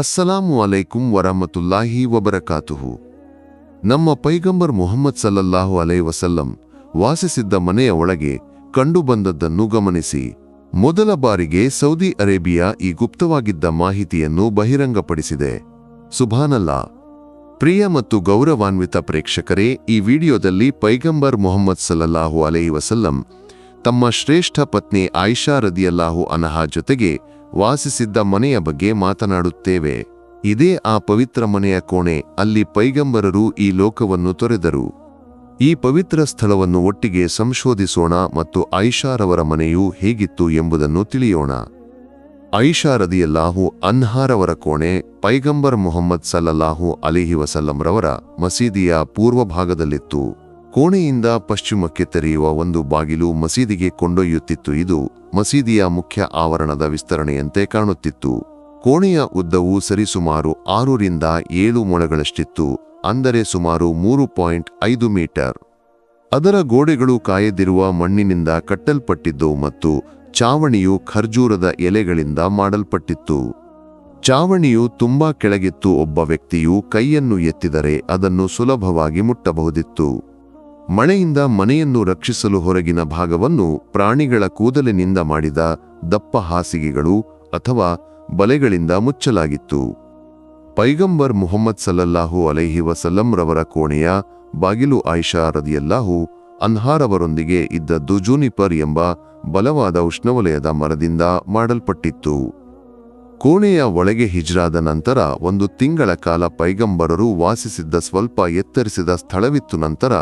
ಅಸ್ಸಲಾಮು ಅಲೈಕುಂ ವರಹಮತುಲ್ಲಾಹಿ ವಬರಕಾತುಹು. ನಮ್ಮ ಪೈಗಂಬರ್ ಮುಹಮ್ಮದ್ ಸಲ್ಲಲ್ಲಾಹು ಅಲೈ ವಸಲ್ಲಂ ವಾಸಿಸಿದ್ದ ಮನೆಯ ಒಳಗೆ ಕಂಡುಬಂದದ್ದನ್ನು ಗಮನಿಸಿ. ಮೊದಲ ಬಾರಿಗೆ ಸೌದಿ ಅರೇಬಿಯಾ ಈ ಗುಪ್ತವಾಗಿದ್ದ ಮಾಹಿತಿಯನ್ನು ಬಹಿರಂಗಪಡಿಸಿದೆ. ಸುಭಾನಲ್ಲಾ. ಪ್ರಿಯ ಮತ್ತು ಗೌರವಾನ್ವಿತ ಪ್ರೇಕ್ಷಕರೇ, ಈ ವಿಡಿಯೋದಲ್ಲಿ ಪೈಗಂಬರ್ ಮೊಹಮ್ಮದ್ ಸಲ್ಲಲ್ಲಾಹು ಅಲೈ ವಸಲ್ಲಂ ತಮ್ಮ ಶ್ರೇಷ್ಠ ಪತ್ನಿ ಆಯಿಷಾ ರದಿಯಲ್ಲಾಹು ಅನಹಾ ಜೊತೆಗೆ ವಾಸಿಸಿದ್ದ ಮನೆಯ ಬಗ್ಗೆ ಮಾತನಾಡುತ್ತೇವೆ. ಇದೇ ಆ ಪವಿತ್ರ ಮನೆಯ ಕೋಣೆ, ಅಲ್ಲಿ ಪೈಗಂಬರರು ಈ ಲೋಕವನ್ನು ತೊರೆದರು. ಈ ಪವಿತ್ರ ಸ್ಥಳವನ್ನು ಒಟ್ಟಿಗೆ ಸಂಶೋಧಿಸೋಣ ಮತ್ತು ಐಷಾರವರ ಮನೆಯು ಹೇಗಿತ್ತು ಎಂಬುದನ್ನು ತಿಳಿಯೋಣ. ಐಷಾರದಿಯಲ್ಲಾಹು ಅನ್ಹಾರವರ ಕೋಣೆ, ಪೈಗಂಬರ್ ಮೊಹಮ್ಮದ್ ಸಲ್ಲಲ್ಲಾಹು ಅಲಿಹಿ ವಸಲ್ಲಂರವರ ಮಸೀದಿಯ ಪೂರ್ವ ಭಾಗದಲ್ಲಿತ್ತು ಕೋಣೆಯಿಂದ ಪಶ್ಚಿಮಕ್ಕೆ ತೆರೆಯುವ ಒಂದು ಬಾಗಿಲು ಮಸೀದಿಗೆ ಕೊಂಡೊಯ್ಯುತ್ತಿತ್ತು. ಇದು ಮಸೀದಿಯ ಮುಖ್ಯ ಆವರಣದ ವಿಸ್ತರಣೆಯಂತೆ ಕಾಣುತ್ತಿತ್ತು. ಕೋಣೆಯ ಉದ್ದವು ಸರಿಸುಮಾರು ಆರರಿಂದ ಏಳು ಮೊಳಗಳಷ್ಟಿತ್ತು, ಅಂದರೆ ಸುಮಾರು ಮೂರು ಪಾಯಿಂಟ್ ಐದು ಮೀಟರ್. ಅದರ ಗೋಡೆಗಳು ಕಾಯದಿರುವ ಮಣ್ಣಿನಿಂದ ಕಟ್ಟಲ್ಪಟ್ಟಿದ್ದು ಮತ್ತು ಚಾವಣಿಯು ಖರ್ಜೂರದ ಎಲೆಗಳಿಂದ ಮಾಡಲ್ಪಟ್ಟಿತ್ತು. ಚಾವಣಿಯು ತುಂಬಾ ಕೆಳಗಿತ್ತು ಒಬ್ಬ ವ್ಯಕ್ತಿಯು ಕೈಯನ್ನು ಎತ್ತಿದರೆ ಅದನ್ನು ಸುಲಭವಾಗಿ ಮುಟ್ಟಬಹುದಿತ್ತು. ಮಳೆಯಿಂದ ಮನೆಯನ್ನು ರಕ್ಷಿಸಲು ಹೊರಗಿನ ಭಾಗವನ್ನು ಪ್ರಾಣಿಗಳ ಕೂದಲಿನಿಂದ ಮಾಡಿದ ದಪ್ಪ ಹಾಸಿಗೆಗಳು ಅಥವಾ ಬಲೆಗಳಿಂದ ಮುಚ್ಚಲಾಗಿತ್ತು. ಪೈಗಂಬರ್ ಮುಹಮ್ಮದ್ ಸಲ್ಲಲ್ಲಾಹು ಅಲೈಹಿ ವಸಲ್ಲಂರವರ ಕೋಣೆಯ ಬಾಗಿಲು ಆಯಿಷಾ ರದಿಯಲ್ಲಾಹು ಅನ್ಹಾರವರೊಂದಿಗೆ ಇದ್ದ ದುಜೂನಿಪರ್ ಎಂಬ ಬಲವಾದ ಉಷ್ಣವಲಯದ ಮರದಿಂದ ಮಾಡಲ್ಪಟ್ಟಿತ್ತು. ಕೋಣೆಯ ಒಳಗೆ ಹಿಜ್ರಾದ ನಂತರ ಒಂದು ತಿಂಗಳ ಕಾಲ ಪೈಗಂಬರರು ವಾಸಿಸಿದ್ದ ಸ್ವಲ್ಪ ಎತ್ತರಿಸಿದ ಸ್ಥಳವಿತ್ತು. ನಂತರ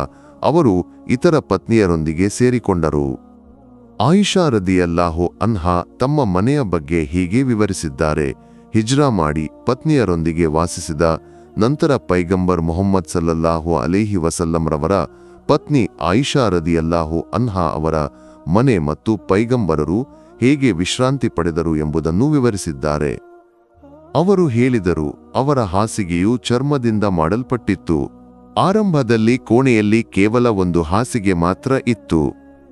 ಅವರು ಇತರ ಪತ್ನಿಯರೊಂದಿಗೆ ಸೇರಿಕೊಂಡರು. ಆಯಿಷಾ ರದಿಯಲ್ಲಾಹು ಅನ್ಹಾ ತಮ್ಮ ಮನೆಯ ಬಗ್ಗೆ ಹೀಗೆ ವಿವರಿಸಿದ್ದಾರೆ. ಹಿಜ್ರಾ ಮಾಡಿ ಪತ್ನಿಯರೊಂದಿಗೆ ವಾಸಿಸಿದ ನಂತರ ಪೈಗಂಬರ್ ಮೊಹಮ್ಮದ್ ಸಲ್ಲಲ್ಲಾಹು ಅಲೇಹಿ ವಸಲ್ಲಂರವರ ಪತ್ನಿ ಆಯಿಷಾ ರದಿಯಲ್ಲಾಹು ಅನ್ಹಾ ಅವರ ಮನೆ ಮತ್ತು ಪೈಗಂಬರರು ಹೇಗೆ ವಿಶ್ರಾಂತಿ ಪಡೆದರು ಎಂಬುದನ್ನು ವಿವರಿಸಿದ್ದಾರೆ. ಅವರು ಹೇಳಿದರು, ಅವರ ಹಾಸಿಗೆಯು ಚರ್ಮದಿಂದ ಮಾಡಲ್ಪಟ್ಟಿತ್ತು. ಆರಂಭದಲ್ಲಿ ಕೋಣೆಯಲ್ಲಿ ಕೇವಲ ಒಂದು ಹಾಸಿಗೆ ಮಾತ್ರ ಇತ್ತು.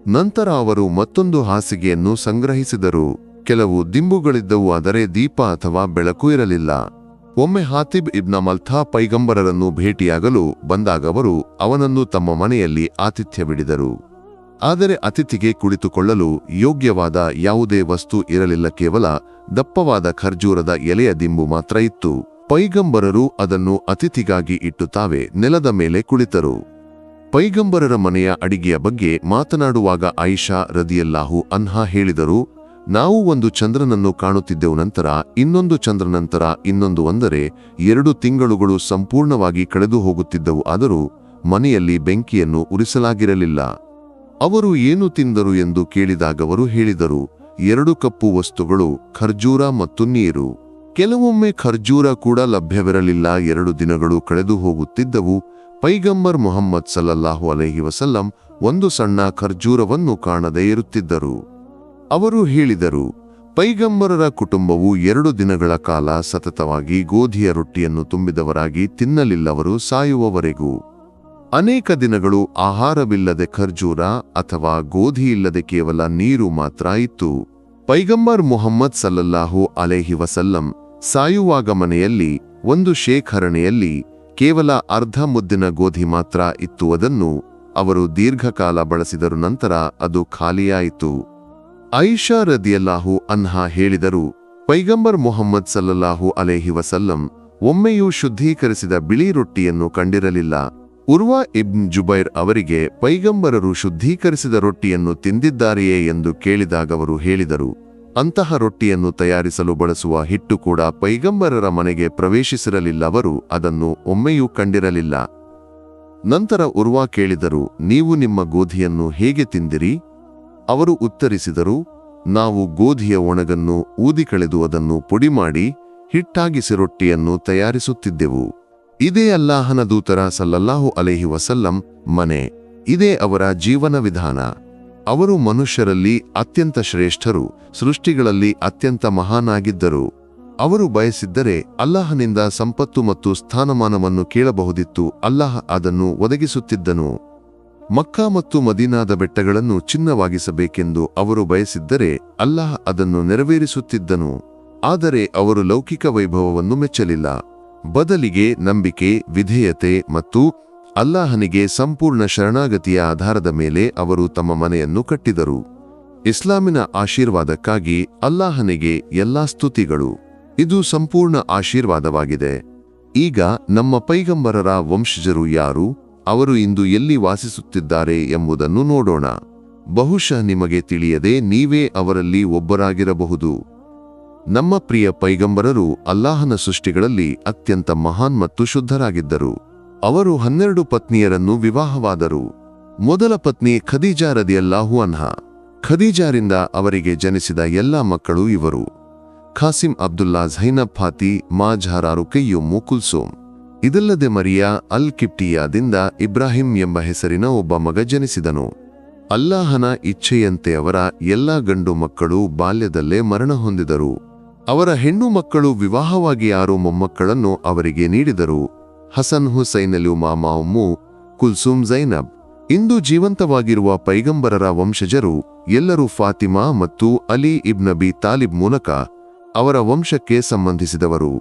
ನಂತರ ಅವರು ಮತ್ತೊಂದು ಹಾಸಿಗೆಯನ್ನು ಸಂಗ್ರಹಿಸಿದರು. ಕೆಲವು ದಿಂಬುಗಳಿದ್ದವು, ಆದರೆ ದೀಪ ಅಥವಾ ಬೆಳಕು ಇರಲಿಲ್ಲ. ಒಮ್ಮೆ ಹಾತಿಬ್ ಇಬ್ನ ಮಲ್ಥಾ ಪೈಗಂಬರರನ್ನು ಭೇಟಿಯಾಗಲು ಬಂದಾಗವರು ಅವನನ್ನು ತಮ್ಮ ಮನೆಯಲ್ಲಿ ಆತಿಥ್ಯವಿಡಿದರು. ಆದರೆ ಅತಿಥಿಗೆ ಕುಳಿತುಕೊಳ್ಳಲು ಯೋಗ್ಯವಾದ ಯಾವುದೇ ವಸ್ತು ಇರಲಿಲ್ಲ, ಕೇವಲ ದಪ್ಪವಾದ ಖರ್ಜೂರದ ಎಲೆಯ ದಿಂಬು ಮಾತ್ರ ಇತ್ತು. ಪೈಗಂಬರರು ಅದನ್ನು ಅತಿಥಿಗಾಗಿ ಇಟ್ಟು ತಾವೇ ನೆಲದ ಮೇಲೆ ಕುಳಿತರು. ಪೈಗಂಬರರ ಮನೆಯ ಅಡಿಗೆಯ ಬಗ್ಗೆ ಮಾತನಾಡುವಾಗ ಆಯಿಷಾ ರದಿಯಲ್ಲಾಹು ಅನ್ಹಾ ಹೇಳಿದರು, ನಾವು ಒಂದು ಚಂದ್ರನನ್ನು ಕಾಣುತ್ತಿದ್ದೆವು ನಂತರ, ಇನ್ನೊಂದು ಚಂದ್ರನಂತರ ಇನ್ನೊಂದು ಅಂದರೆ, ಎರಡು ತಿಂಗಳುಗಳು ಸಂಪೂರ್ಣವಾಗಿ ಕಳೆದು ಹೋಗುತ್ತಿದ್ದವು, ಆದರೂ ಮನೆಯಲ್ಲಿ ಬೆಂಕಿಯನ್ನು ಉರಿಸಲಾಗಿರಲಿಲ್ಲ. ಅವರು ಏನು ತಿಂದರು ಎಂದು ಕೇಳಿದಾಗವರು ಹೇಳಿದರು, ಎರಡು ಕಪ್ಪು ವಸ್ತುಗಳು, ಖರ್ಜೂರ ಮತ್ತು ನೀರು. ಕೆಲವೊಮ್ಮೆ ಖರ್ಜೂರ ಕೂಡ ಲಭ್ಯವಿರಲಿಲ್ಲ. ಎರಡು ದಿನಗಳು ಕಳೆದು ಹೋಗುತ್ತಿದ್ದವು. ಪೈಗಂಬರ್ ಮೊಹಮ್ಮದ್ ಸಲ್ಲಲ್ಲಾಹು ಅಲೈಹಿ ವಸಲ್ಲಂ ಒಂದು ಸಣ್ಣ ಖರ್ಜೂರವನ್ನು ಕಾಣದೇ ಇರುತ್ತಿದ್ದರು. ಅವರು ಹೇಳಿದರು, ಪೈಗಂಬರರ ಕುಟುಂಬವು ಎರಡು ದಿನಗಳ ಕಾಲ ಸತತವಾಗಿ ಗೋಧಿಯ ರೊಟ್ಟಿಯನ್ನು ತುಂಬಿದವರಾಗಿ ತಿನ್ನಲಿಲ್ಲವರು ಸಾಯುವವರೆಗೂ. ಅನೇಕ ದಿನಗಳು ಆಹಾರವಿಲ್ಲದೆ ಖರ್ಜೂರ ಅಥವಾ ಗೋಧಿ ಇಲ್ಲದೆ ಕೇವಲ ನೀರು ಮಾತ್ರ ಇತ್ತು. ಪೈಗಂಬರ್ ಮೊಹಮ್ಮದ್ ಸಲ್ಲಲ್ಲಾಹು ಅಲೇಹಿ ವಸಲ್ಲಂ ಸಾಯುವಾಗ ಮನೆಯಲ್ಲಿ ಒಂದು ಶೇಖರಣೆಯಲ್ಲಿ ಕೇವಲ ಅರ್ಧ ಮುದ್ದಿನ ಗೋಧಿ ಮಾತ್ರ ಇತ್ತು ಅದನ್ನು ಅವರು ದೀರ್ಘಕಾಲ ಬಳಸಿದರು. ನಂತರ ಅದು ಖಾಲಿಯಾಯಿತು. ಐಷಾ ರದಿಯಲ್ಲಾಹು ಅನ್ಹಾ ಹೇಳಿದರು, ಪೈಗಂಬರ್ ಮೊಹಮ್ಮದ್ ಸಲ್ಲಲ್ಲಾಹು ಅಲೇಹಿ ವಸಲ್ಲಂ, ಒಮ್ಮೆಯೂ ಶುದ್ಧೀಕರಿಸಿದ ಬಿಳಿ ರೊಟ್ಟಿಯನ್ನು ಕಂಡಿರಲಿಲ್ಲ. ಉರ್ವಾ ಇಬ್ನ್ ಜುಬೈರ್ ಅವರಿಗೆ ಪೈಗಂಬರರು ಶುದ್ಧೀಕರಿಸಿದ ರೊಟ್ಟಿಯನ್ನು ತಿಂದಿದ್ದಾರೆಯೇ ಎಂದು ಕೇಳಿದಾಗವರು ಹೇಳಿದರು. ಅಂತಹ ರೊಟ್ಟಿಯನ್ನು ತಯಾರಿಸಲು ಬಳಸುವ ಹಿಟ್ಟು ಕೂಡ ಪೈಗಂಬರರ ಮನೆಗೆ ಪ್ರವೇಶಿಸಿರಲಿಲ್ಲವರು ಅದನ್ನು ಒಮ್ಮೆಯೂ ಕಂಡಿರಲಿಲ್ಲ. ನಂತರ ಉರ್ವಾ ಕೇಳಿದರು, ನೀವು ನಿಮ್ಮ ಗೋಧಿಯನ್ನು ಹೇಗೆ ತಿಂದಿರಿ? ಅವರು ಉತ್ತರಿಸಿದರು, ನಾವು ಗೋಧಿಯ ಒಣಗನ್ನು ಊದಿ ಕಳೆದು ಅದನ್ನು ಪುಡಿ ಮಾಡಿ ಹಿಟ್ಟಾಗಿಸಿ ರೊಟ್ಟಿಯನ್ನು ತಯಾರಿಸುತ್ತಿದ್ದೆವು. ಇದೇ ಅಲ್ಲಾಹನ ದೂತರ ಸಲ್ಲಲ್ಲಾಹು ಅಲೇಹಿ ವಸಲ್ಲಂ ಮನೆ. ಇದೇ ಅವರ ಜೀವನ ವಿಧಾನ. ಅವರು ಮನುಷ್ಯರಲ್ಲಿ ಅತ್ಯಂತ ಶ್ರೇಷ್ಠರು, ಸೃಷ್ಟಿಗಳಲ್ಲಿ ಅತ್ಯಂತ ಮಹಾನಾಗಿದ್ದರು. ಅವರು ಬಯಸಿದ್ದರೆ ಅಲ್ಲಾಹನಿಂದ ಸಂಪತ್ತು ಮತ್ತು ಸ್ಥಾನಮಾನವನ್ನು ಕೇಳಬಹುದಿತ್ತು, ಅಲ್ಲಾಹ ಅದನ್ನು ಒದಗಿಸುತ್ತಿದ್ದನು. ಮಕ್ಕಾ ಮತ್ತು ಮದೀನಾದ ಬೆಟ್ಟಗಳನ್ನು ಚಿನ್ನವಾಗಿಸಬೇಕೆಂದು ಅವರು ಬಯಸಿದ್ದರೆ ಅಲ್ಲಾಹ ಅದನ್ನು ನೆರವೇರಿಸುತ್ತಿದ್ದನು. ಆದರೆ ಅವರು ಲೌಕಿಕ ವೈಭವವನ್ನು ಮೆಚ್ಚಲಿಲ್ಲ. ಬದಲಿಗೆ ನಂಬಿಕೆ, ವಿಧೇಯತೆ ಮತ್ತು ಅಲ್ಲಾಹನಿಗೆ ಸಂಪೂರ್ಣ ಶರಣಾಗತಿಯ ಆಧಾರದ ಮೇಲೆ ಅವರು ತಮ್ಮ ಮನೆಯನ್ನು ಕಟ್ಟಿದರು. ಇಸ್ಲಾಮಿನ ಆಶೀರ್ವಾದಕ್ಕಾಗಿ ಅಲ್ಲಾಹನಿಗೆ ಎಲ್ಲಾ ಸ್ತುತಿಗಳು. ಇದು ಸಂಪೂರ್ಣ ಆಶೀರ್ವಾದವಾಗಿದೆ. ಈಗ ನಮ್ಮ ಪೈಗಂಬರರ ವಂಶಜರು ಯಾರು, ಅವರು ಇಂದು ಎಲ್ಲಿ ವಾಸಿಸುತ್ತಿದ್ದಾರೆ ಎಂಬುದನ್ನು ನೋಡೋಣ. ಬಹುಶಃ ನಿಮಗೆ ತಿಳಿಯದೆ ನೀವೇ ಅವರಲ್ಲಿ ಒಬ್ಬರಾಗಿರಬಹುದು. ನಮ್ಮ ಪ್ರಿಯ ಪೈಗಂಬರರು ಅಲ್ಲಾಹನ ಸೃಷ್ಟಿಗಳಲ್ಲಿ ಅತ್ಯಂತ ಮಹಾನ್ ಮತ್ತು ಶುದ್ಧರಾಗಿದ್ದರು. ಅವರು ಹನ್ನೆರಡು ಪತ್ನಿಯರನ್ನು ವಿವಾಹವಾದರು. ಮೊದಲ ಪತ್ನಿ ಖದೀಜಾ ರದಿಯಲ್ಲಾಹು ಅನ್ಹಾ. ಖದೀಜಾರಿಂದ ಅವರಿಗೆ ಜನಿಸಿದ ಎಲ್ಲಾ ಮಕ್ಕಳು ಇವರು. ಖಾಸಿಂ ಅಬ್ದುಲ್ಲಾ ಝೈನಬ್ ಫಾತಿ ಮಾ ಮಾಝಾರಾರು ಕೈಯೊಮ್ಮು ಕುಲ್ಸೋಮ್ ಇದಲ್ಲದೆ ಮರಿಯಾ ಅಲ್ ಕಿಪ್ಟಿಯಾದಿಂದ ಇಬ್ರಾಹಿಂ ಎಂಬ ಹೆಸರಿನ ಒಬ್ಬ ಮಗ ಜನಿಸಿದನು. ಅಲ್ಲಾಹನ ಇಚ್ಛೆಯಂತೆ ಅವರ ಎಲ್ಲಾ ಗಂಡು ಮಕ್ಕಳು ಬಾಲ್ಯದಲ್ಲೇ ಮರಣ ಹೊಂದಿದರು. ಅವರ ಹೆಣ್ಣು ಮಕ್ಕಳು ವಿವಾಹವಾಗಿ ಯಾರೋ ಮೊಮ್ಮಕ್ಕಳನ್ನು ಅವರಿಗೆ ನೀಡಿದರು. ಹಸನ್ ಹುಸೈನಲು ಮಾಮಾಮ್ಮು ಕುಲ್ಸುಮ್ ಝೈನಬ್ ಇಂದು ಜೀವಂತವಾಗಿರುವ ಪೈಗಂಬರರ ವಂಶಜರು ಎಲ್ಲರೂ ಫಾತಿಮಾ ಮತ್ತು ಅಲಿ ಇಬ್ನಬಿ ತಾಲಿಬ್ ಮೂಲಕ ಅವರ ವಂಶಕ್ಕೆ ಸಂಬಂಧಿಸಿದವರು.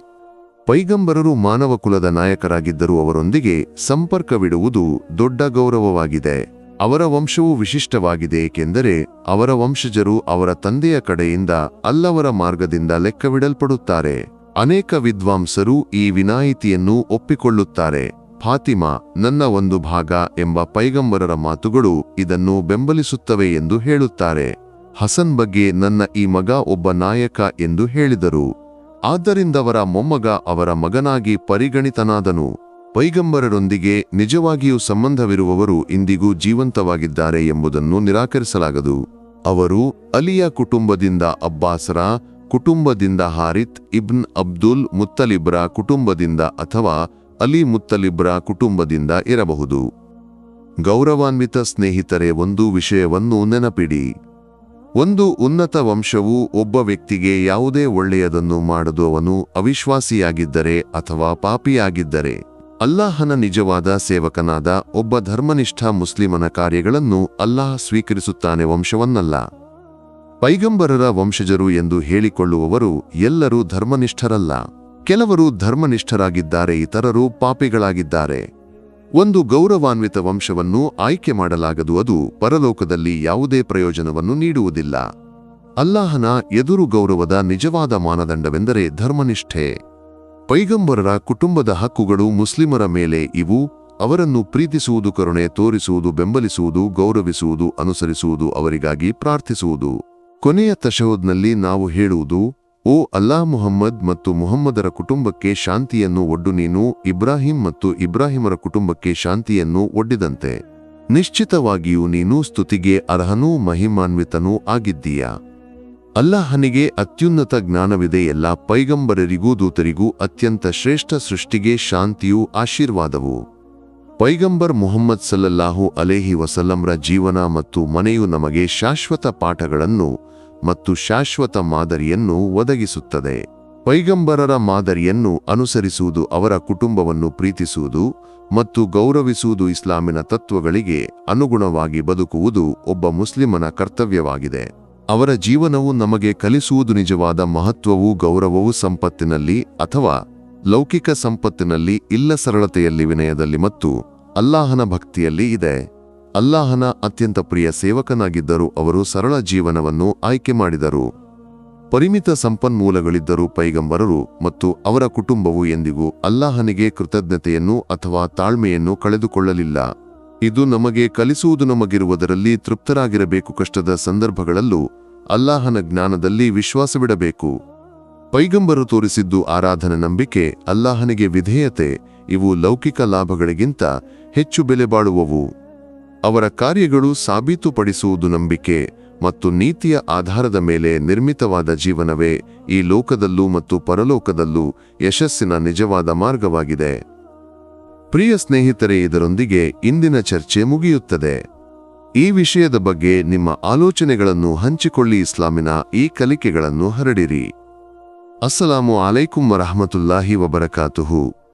ಪೈಗಂಬರರು ಮಾನವ ಕುಲದ ನಾಯಕರಾಗಿದ್ದರೂ ಅವರೊಂದಿಗೆ ಸಂಪರ್ಕವಿಡುವುದು ದೊಡ್ಡ ಗೌರವವಾಗಿದೆ. ಅವರ ವಂಶವು ವಿಶಿಷ್ಟವಾಗಿದೆ ಏಕೆಂದರೆ ಅವರ ವಂಶಜರು ಅವರ ತಂದೆಯ ಕಡೆಯಿಂದ ಅಲ್ಲವರ ಮಾರ್ಗದಿಂದ ಲೆಕ್ಕವಿಡಲ್ಪಡುತ್ತಾರೆ. ಅನೇಕ ವಿದ್ವಾಂಸರು ಈ ವಿನಾಯಿತಿಯನ್ನು ಒಪ್ಪಿಕೊಳ್ಳುತ್ತಾರೆ. ಫಾತಿಮಾ, ನನ್ನ ಒಂದು ಭಾಗ ಎಂಬ ಪೈಗಂಬರರ ಮಾತುಗಳು ಇದನ್ನು ಬೆಂಬಲಿಸುತ್ತವೆ ಎಂದು ಹೇಳುತ್ತಾರೆ. ಹಸನ್ ಬಗ್ಗೆ ನನ್ನ ಈ ಮಗ ಒಬ್ಬ ನಾಯಕ ಎಂದು ಹೇಳಿದರು. ಆದ್ದರಿಂದವರ ಮೊಮ್ಮಗ ಅವರ ಮಗನಾಗಿ ಪರಿಗಣಿತನಾದನು. ಪೈಗಂಬರರೊಂದಿಗೆ ನಿಜವಾಗಿಯೂ ಸಂಬಂಧವಿರುವವರು ಇಂದಿಗೂ ಜೀವಂತವಾಗಿದ್ದಾರೆ ಎಂಬುದನ್ನು ನಿರಾಕರಿಸಲಾಗದು. ಅವರು ಅಲಿಯ ಕುಟುಂಬದಿಂದ ಅಬ್ಬಾಸರ ಕುಟುಂಬದಿಂದ ಹಾರಿತ್ ಇಬ್ನ್ ಅಬ್ದುಲ್ ಮುತ್ತಲಿಬ್ರ ಕುಟುಂಬದಿಂದ ಅಥವಾ ಅಲಿ ಮುತ್ತಲಿಬ್ರ ಕುಟುಂಬದಿಂದ ಇರಬಹುದು. ಗೌರವಾನ್ವಿತ ಸ್ನೇಹಿತರೆ, ಒಂದು ವಿಷಯವನ್ನು ನೆನಪಿಡಿ. ಒಂದು ಉನ್ನತ ವಂಶವು ಒಬ್ಬ ವ್ಯಕ್ತಿಗೆ ಯಾವುದೇ ಒಳ್ಳೆಯದನ್ನು ಮಾಡದು ಅವನು ಅವಿಶ್ವಾಸಿಯಾಗಿದ್ದರೆ ಅಥವಾ ಪಾಪಿಯಾಗಿದ್ದರೆ, ಅಲ್ಲಾಹನ ನಿಜವಾದ ಸೇವಕನಾದ ಒಬ್ಬ ಧರ್ಮನಿಷ್ಠ ಮುಸ್ಲಿಮನ ಕಾರ್ಯಗಳನ್ನು ಅಲ್ಲಾಹ್ ಸ್ವೀಕರಿಸುತ್ತಾನೆ ವಂಶವನ್ನಲ್ಲ. ಪೈಗಂಬರರ ವಂಶಜರು ಎಂದು ಹೇಳಿಕೊಳ್ಳುವವರು ಎಲ್ಲರೂ ಧರ್ಮನಿಷ್ಠರಲ್ಲ. ಕೆಲವರು ಧರ್ಮನಿಷ್ಠರಾಗಿದ್ದಾರೆ, ಇತರರು ಪಾಪಿಗಳಾಗಿದ್ದಾರೆ. ಒಂದು ಗೌರವಾನ್ವಿತ ವಂಶವನ್ನು ಆಯ್ಕೆ ಮಾಡಲಾಗದು, ಅದು ಪರಲೋಕದಲ್ಲಿ ಯಾವುದೇ ಪ್ರಯೋಜನವನ್ನು ನೀಡುವುದಿಲ್ಲ. ಅಲ್ಲಾಹನ ಎದುರು ಗೌರವದ ನಿಜವಾದ ಮಾನದಂಡವೆಂದರೆ ಧರ್ಮನಿಷ್ಠೆ. ಪೈಗಂಬರರ ಕುಟುಂಬದ ಹಕ್ಕುಗಳು ಮುಸ್ಲಿಮರ ಮೇಲೆ ಇವು, ಅವರನ್ನು ಪ್ರೀತಿಸುವುದು, ಕರುಣೆ ತೋರಿಸುವುದು, ಬೆಂಬಲಿಸುವುದು, ಗೌರವಿಸುವುದು, ಅನುಸರಿಸುವುದು, ಅವರಿಗಾಗಿ ಪ್ರಾರ್ಥಿಸುವುದು. ಕೊನೆಯ ತಶಹುದ್ನಲ್ಲಿ ನಾವು ಹೇಳುವುದು, ಓ ಅಲ್ಲಾ ಮುಹಮ್ಮದ್ ಮತ್ತು ಮುಹಮ್ಮದರ ಕುಟುಂಬಕ್ಕೆ ಶಾಂತಿಯನ್ನು ಒಡ್ಡು ನೀನು, ಇಬ್ರಾಹಿಂ ಮತ್ತು ಇಬ್ರಾಹಿಮರ ಕುಟುಂಬಕ್ಕೆ ಶಾಂತಿಯನ್ನು ಒಡ್ಡಿದಂತೆ. ನಿಶ್ಚಿತವಾಗಿಯೂ ನೀನು ಸ್ತುತಿಗೆ ಅರ್ಹನೂ ಮಹಿಮಾನ್ವಿತನೂ ಆಗಿದ್ದೀಯಾ? ಅಲ್ಲಾಹನಿಗೆ ಅತ್ಯುನ್ನತ ಜ್ಞಾನವಿದೆ, ಎಲ್ಲ ಪೈಗಂಬರರಿಗೂ ದೂತರಿಗೂ ಅತ್ಯಂತ ಶ್ರೇಷ್ಠ ಸೃಷ್ಟಿಗೆ ಶಾಂತಿಯೂ ಆಶೀರ್ವಾದವು. ಪೈಗಂಬರ್ ಮುಹಮ್ಮದ್ ಸಲ್ಲಲ್ಲಾಹು ಅಲೇಹಿ ವಸಲ್ಲಂರ ಜೀವನ ಮತ್ತು ಮನೆಯು ನಮಗೆ ಶಾಶ್ವತ ಪಾಠಗಳನ್ನು ಮತ್ತು ಶಾಶ್ವತ ಮಾದರಿಯನ್ನು ಒದಗಿಸುತ್ತದೆ. ಪೈಗಂಬರರ ಮಾದರಿಯನ್ನು ಅನುಸರಿಸುವುದು ಅವರ ಕುಟುಂಬವನ್ನು ಪ್ರೀತಿಸುವುದು ಮತ್ತು ಗೌರವಿಸುವುದು ಇಸ್ಲಾಮಿನ ತತ್ವಗಳಿಗೆ ಅನುಗುಣವಾಗಿ ಬದುಕುವುದು ಒಬ್ಬ ಮುಸ್ಲಿಮನ ಕರ್ತವ್ಯವಾಗಿದೆ. ಅವರ ಜೀವನವು ನಮಗೆ ಕಲಿಸುವುದು ನಿಜವಾದ ಮಹತ್ವವು ಗೌರವವು ಸಂಪತ್ತಿನಲ್ಲಿ ಅಥವಾ ಲೌಕಿಕ ಸಂಪತ್ತಿನಲ್ಲಿ ಇಲ್ಲ ಸರಳತೆಯಲ್ಲಿ ವಿನಯದಲ್ಲಿ ಮತ್ತು ಅಲ್ಲಾಹನ ಭಕ್ತಿಯಲ್ಲಿ ಇದೆ. ಅಲ್ಲಾಹನ ಅತ್ಯಂತ ಪ್ರಿಯ ಸೇವಕನಾಗಿದ್ದರೂ ಅವರು ಸರಳ ಜೀವನವನ್ನು ಆಯ್ಕೆ ಮಾಡಿದರು. ಪರಿಮಿತ ಸಂಪನ್ಮೂಲಗಳಿದ್ದರೂ ಪೈಗಂಬರರು ಮತ್ತು ಅವರ ಕುಟುಂಬವು ಎಂದಿಗೂ ಅಲ್ಲಾಹನಿಗೆ ಕೃತಜ್ಞತೆಯನ್ನು ಅಥವಾ ತಾಳ್ಮೆಯನ್ನು ಕಳೆದುಕೊಳ್ಳಲಿಲ್ಲ. ಇದು ನಮಗೆ ಕಲಿಸುವುದು ನಮಗಿರುವುದರಲ್ಲಿ ತೃಪ್ತರಾಗಿರಬೇಕು. ಕಷ್ಟದ ಸಂದರ್ಭಗಳಲ್ಲೂ ಅಲ್ಲಾಹನ ಜ್ಞಾನದಲ್ಲಿ ವಿಶ್ವಾಸವಿಡಬೇಕು. ಪೈಗಂಬರು ತೋರಿಸಿದ್ದು ಆರಾಧನೆ ನಂಬಿಕೆ, ಅಲ್ಲಾಹನಿಗೆ ವಿಧೇಯತೆ, ಇವು ಲೌಕಿಕ ಲಾಭಗಳಿಗಿಂತ ಹೆಚ್ಚು ಬೆಲೆ ಬಾಳುವವು ಅವರ ಕಾರ್ಯಗಳು ಸಾಬೀತುಪಡಿಸುವುದು ನಂಬಿಕೆ ಮತ್ತು ನೀತಿಯ ಆಧಾರದ ಮೇಲೆ ನಿರ್ಮಿತವಾದ ಜೀವನವೇ ಈ ಲೋಕದಲ್ಲೂ ಮತ್ತು ಪರಲೋಕದಲ್ಲೂ ಯಶಸ್ಸಿನ ನಿಜವಾದ ಮಾರ್ಗವಾಗಿದೆ. ಪ್ರಿಯ ಸ್ನೇಹಿತರೆ, ಇದರೊಂದಿಗೆ ಇಂದಿನ ಚರ್ಚೆ ಮುಗಿಯುತ್ತದೆ. ಈ ವಿಷಯದ ಬಗ್ಗೆ ನಿಮ್ಮ ಆಲೋಚನೆಗಳನ್ನು ಹಂಚಿಕೊಳ್ಳಿ, ಇಸ್ಲಾಮಿನ ಈ ಕಲಿಕೆಗಳನ್ನು ಹರಡಿರಿ. ಅಸ್ಸಲಾಮು ಅಲೈಕುಂ ವರಹಮತುಲ್ಲಾಹಿ ವಬರಕಾತುಹು.